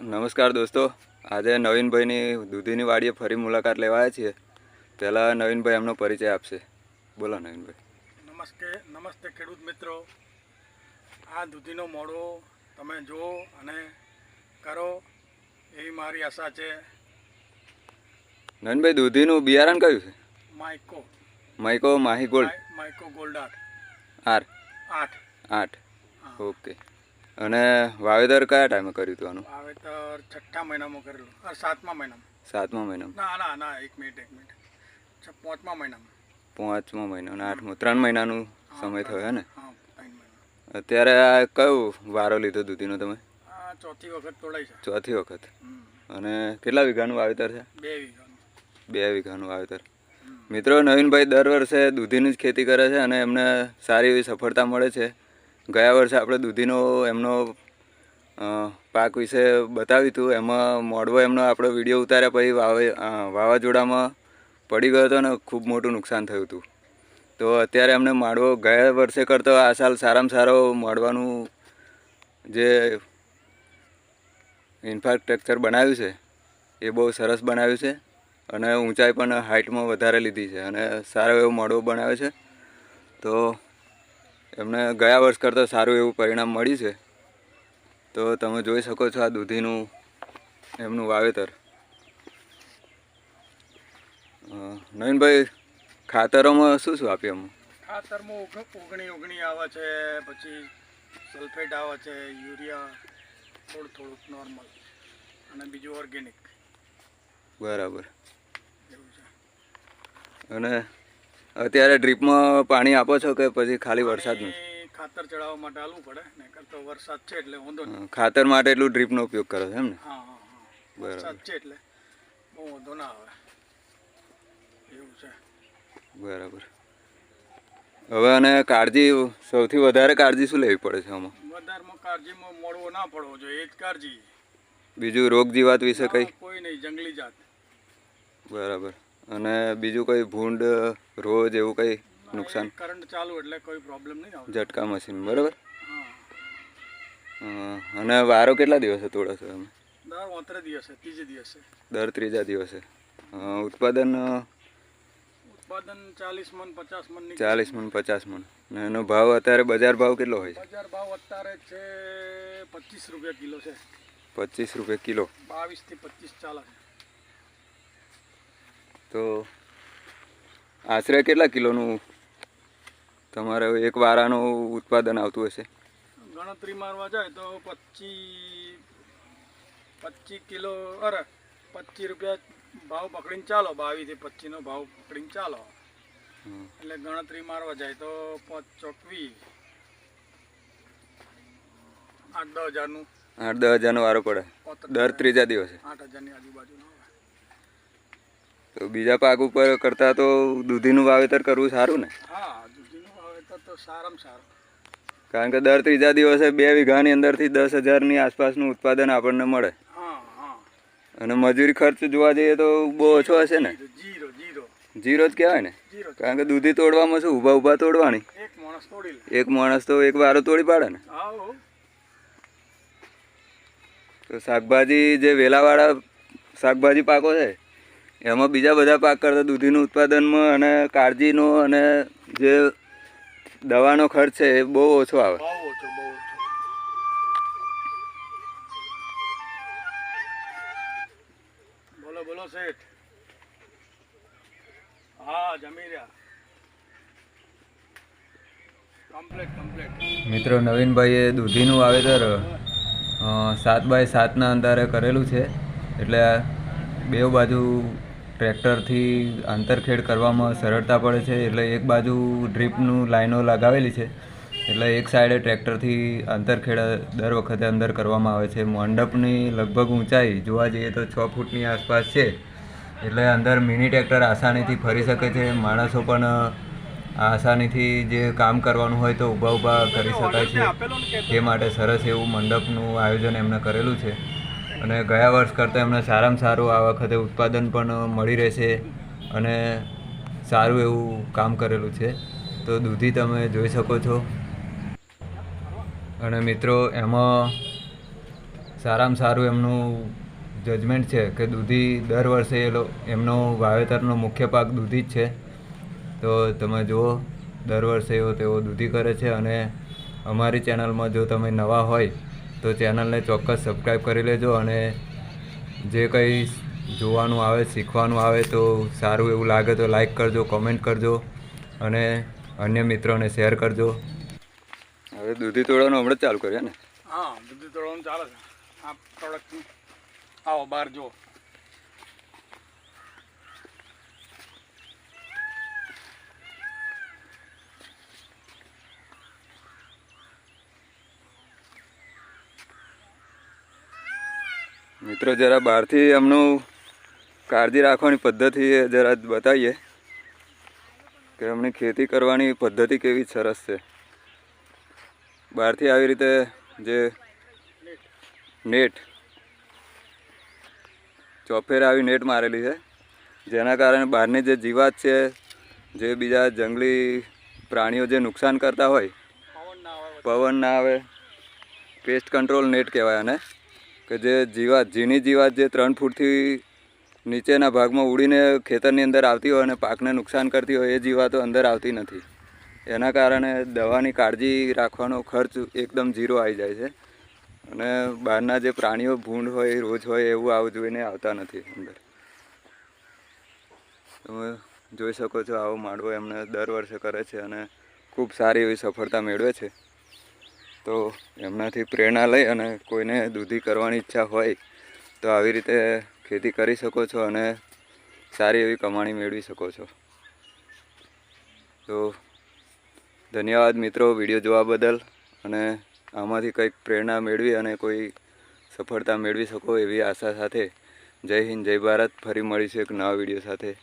નમસ્કાર દોસ્તો. આજે નવીનભાઈની દૂધીની વાડીએ ફરી મુલાકાત લેવાયા છીએ. પહેલાં નવીનભાઈ એમનો પરિચય આપશે. બોલો નવીનભાઈ. નમસ્તે નમસ્તે ખેડૂત મિત્રો. આ દૂધીનો મોડો તમે જુઓ અને કરો એવી મારી આશા છે. નવીનભાઈ દૂધીનું બિયારણ કયું છે? માઇકો. માઇકો માહી ગોલ્ડ. માઇ- માઇકો ગોલ્ડ આઠ. આર આઠ. આઠ. ઓકે. અને વાવેતર કયા ટાઈમે કર્યું હતું આનું? વાવેતર છઠ્ઠા મહિનામાં કરેલું. સાતમા મહિનામાં. સાતમા મહિનામાં? ના ના ના એક મિનિટ એક મિનિટ. પાંચમા મહિનામાં. પાંચમા મહિના અને આઠમો. ત્રણ મહિનાનું સમય થયો ને? અત્યારે આ કયું વારો લીધો દૂધીનો તમે? ચોથી વખત તોડાય છે. ચોથી વખત. અને કેટલા વીઘાનું વાવેતર છે? બે વીઘાનું. બે વીઘાનું વાવેતર. મિત્રો નવીનભાઈ દર વર્ષે દૂધીની જ ખેતી કરે છે અને એમને સારી એવી સફળતા મળે છે. ગયા વર્ષે આપણે દૂધીનો એમનો પાક વિશે બતાવ્યું હતું. એમાં મોડવો એમનો આપણો વીડિયો ઉતાર્યા પછી વાવે વાવાઝોડામાં પડી ગયો હતો અને ખૂબ મોટું નુકસાન થયું હતું. તો અત્યારે એમને માડવો ગયા વર્ષે કરતો આ સાલ સારામાં સારો મળવાનું જે ઇન્ફ્રાસ્ટ્રક્ચર બનાવ્યું છે, એ બહુ સરસ બનાવ્યું છે અને ઊંચાઈ પણ હાઇટમાં વધારે લીધી છે અને સારો એવો મોડવો બનાવ્યો છે. તો એમને ગયા વર્ષ કરતાં સારું એવું પરિણામ મળ્યું છે. તો તમે જોઈ શકો છો આ દૂધીનું એમનું વાવેતર. નવીનભાઈ ખાતરોમાં શું શું આપ્યું એમ ખાતરમાં ઓગ- ઓગણી ઓગણી આવે છે પછી સલ્ફેટ આવે છે યુરિયા થોડું થોડુંક નોર્મલ અને બીજું ઓર્ગેનિક. બરાબર. એવું છે. અને અત્યારે ડ્રીપમાં પાણી આપો છો કે પછી ખાલી વરસાદનું ખાતર ચડાવવા માટે આલવું પડે ને કરતો વરસાદ છે એટલે વાંધો નહીં. ખાતર માટે એટલું ડ્રીપનો ઉપયોગ કરો છો એમ ને? હા બરાબર. વરસાદ છે એટલે બહુ વાંધો ના આવે. એવું છે. બરાબર. હવે અને કાળજી સૌથી વધારે કાળજી શું લેવી પડે છે આમાં? વધારેમાં કાળજીમાં મળવો ના પડવો જોઈએ એ જ કાળજી. બીજું રોગ જીવાત વિશે કંઈ? કોઈ નહીં જંગલી જાત. બરાબર. અને બીજું કંઈ ભૂંડ રોજ એવું કંઈ નુકસાન? કરંટ ચાલુ એટલે કોઈ પ્રોબ્લેમ નહીં આવતો. ઝટકા મશીન બરાબર? અને વારો કેટલા દિવસે તોડો છો તમે? દર દિવસે ત્રીજે દિવસે. દર ત્રીજા દિવસે. ઉત્પાદન ઉત્પાદન ચાલીસ મણ પચાસ મણ. ચાલીસ મણ પચાસ મણ. અને એનો ભાવ અત્યારે બજાર ભાવ કેટલો હોય છે? બજાર ભાવ અત્યારે છે પચીસ રૂપિયા કિલો છે. પચીસ રૂપિયા કિલો. બાવીસથી પચીસ ચાલે છે. તો આશરે કેટલા કિલોનું તમારે એક વારાનું ઉત્પાદન આવતું હશે? ગણતરી મારવા જાય તો પચીસ પચીસ કિલો અરે પચીસ રૂપિયા ભાવ પકડીને ચાલો બાવીસથી પચીસ નો ભાવ પકડીને ચાલો. એટલે ગણતરી મારવા જાય તો પાંચ ચોકવી. આઠ દસ હજારનું. આઠ દસ હજારનો વારો પડે. દર ત્રીજા દિવસે. આઠ હજારની આજુબાજુનું. તો બીજા પાક ઉપર કરતાં તો દૂધીનું વાવેતર કરવું સારું ને? હા દૂધીનું વાવેતર તો સારામાં સારું. કારણ કે દર ત્રીજા દિવસે બે વીઘાની અંદરથી દસ હજારની આસપાસનું ઉત્પાદન આપણને મળે. અને મજૂરી ખર્ચ જોવા જઈએ તો બહુ ઓછો હશે ને? જીરો જ કહેવાય ને? કારણ કે દૂધી તોડવામાં શું ઊભા ઊભા તોડવાની? એક માણસ તો એક વારો તોડી પાડે ને? તો શાકભાજી જે વેલાવાળા શાકભાજી પાકો છે એમાં બીજા બધા પાક કરતાં દૂધીનું ઉત્પાદનમાં અને કાળજીનો અને જે દવાનો ખર્ચ છે એ બહુ ઓછો આવે. બહુ ઓછો બોલો બોલો શેઠ. હા જમી રહ્યા. કમ્પ્લેટ કમ્પ્લેટ મિત્રો નવીનભાઈએ દૂધીનું વાવેતર સાત બાય સાતના અંતરે કરેલું છે. એટલે બે બાજુ ટ્રેક્ટરથી આંતરખેડ કરવામાં સરળતા પડે છે, એટલે એક બાજુ ડ્રીપનું લાઈનો લગાવેલી છે, એટલે એક સાઈડે ટ્રેક્ટરથી આંતરખેડ દર વખતે અંદર કરવામાં આવે છે. મંડપની લગભગ ઊંચાઈ જોવા જઈએ તો છ ફૂટની આસપાસ છે, એટલે અંદર મિની ટ્રેક્ટર આસાનીથી ફરી શકે છે. માણસો પણ આસાનીથી જે કામ કરવાનું હોય તો ઊભા ઊભા કરી શકાય છે. તે માટે સરસ એવું મંડપનું આયોજન એમણે કરેલું છે. અને ગયા વર્ષ કરતાં એમને સારામાં સારું આ વખતે ઉત્પાદન પણ મળી રહેશે અને સારું એવું કામ કરેલું છે. તો દૂધી તમે જોઈ શકો છો. અને મિત્રો, એમાં સારામાં સારું એમનું જજમેન્ટ છે કે દૂધી દર વર્ષે એ એમનો વાવેતરનો મુખ્ય પાક દૂધી જ છે. તો તમે જુઓ, દર વર્ષે એવો તેઓ દૂધી કરે છે અને અમારી ચેનલમાં જો તમે નવા હોય તો ચેનલને ચોક્કસ સબસ્ક્રાઈબ કરી લેજો અને જે કંઈ જોવાનું આવે શીખવાનું આવે તો સારું એવું લાગે તો લાઈક કરજો કોમેન્ટ કરજો અને અન્ય મિત્રોને શેર કરજો. હવે દૂધી તોડવાનું હમણાં ચાલુ કર્યા ને? હા દૂધી તોડવાનું ચાલે છે. આ પ્રોડક્ટ આવો બહાર જુઓ. મિત્રો, જરા બહારથી એમનું કાળજી રાખવાની પદ્ધતિ જરા બતાવીએ કે એમની ખેતી કરવાની પદ્ધતિ કેવી સરસ છે. બહારથી આવી રીતે જે નેટ ચોફેર આવી નેટ મારેલી છે, જેના કારણે બહારની જે જીવાત છે, જે બીજા જંગલી પ્રાણીઓ જે નુકસાન કરતા હોય, પવન ના આવે પેસ્ટ કંટ્રોલ નેટ કહેવાય આને. કે જે જીવાત ઝીણી જીવાત જે ત્રણ ફૂટથી નીચેના ભાગમાં ઉડીને ખેતરની અંદર આવતી હોય અને પાકને નુકસાન કરતી હોય એ જીવાતો અંદર આવતી નથી. એના કારણે દવાની કાળજી રાખવાનો ખર્ચ એકદમ ઝીરો આવી જાય છે. અને બહારના જે પ્રાણીઓ ભૂંડ હોય, રોજ હોય એવું આવું જોઈને આવતા નથી અંદર. તમે જોઈ શકો છો આવો માંડવો એમને દર વર્ષે કરે છે અને ખૂબ સારી એવી સફળતા મેળવે છે. તો એમનાથી પ્રેરણા લઈ અને કોઈને દૂધી કરવાની ઈચ્છા હોય તો આવી રીતે ખેતી કરી શકો છો અને સારી એવી કમાણી મેળવી શકો છો. તો ધન્યવાદ મિત્રો વીડિયો જોવા બદલ અને આમાંથી કંઈક પ્રેરણા મેળવી અને કોઈ સફળતા મેળવી શકો એવી આશા સાથે. જય હિન્દ, જય ભારત. ફરી મળીશું એક નવા વીડિયો સાથે.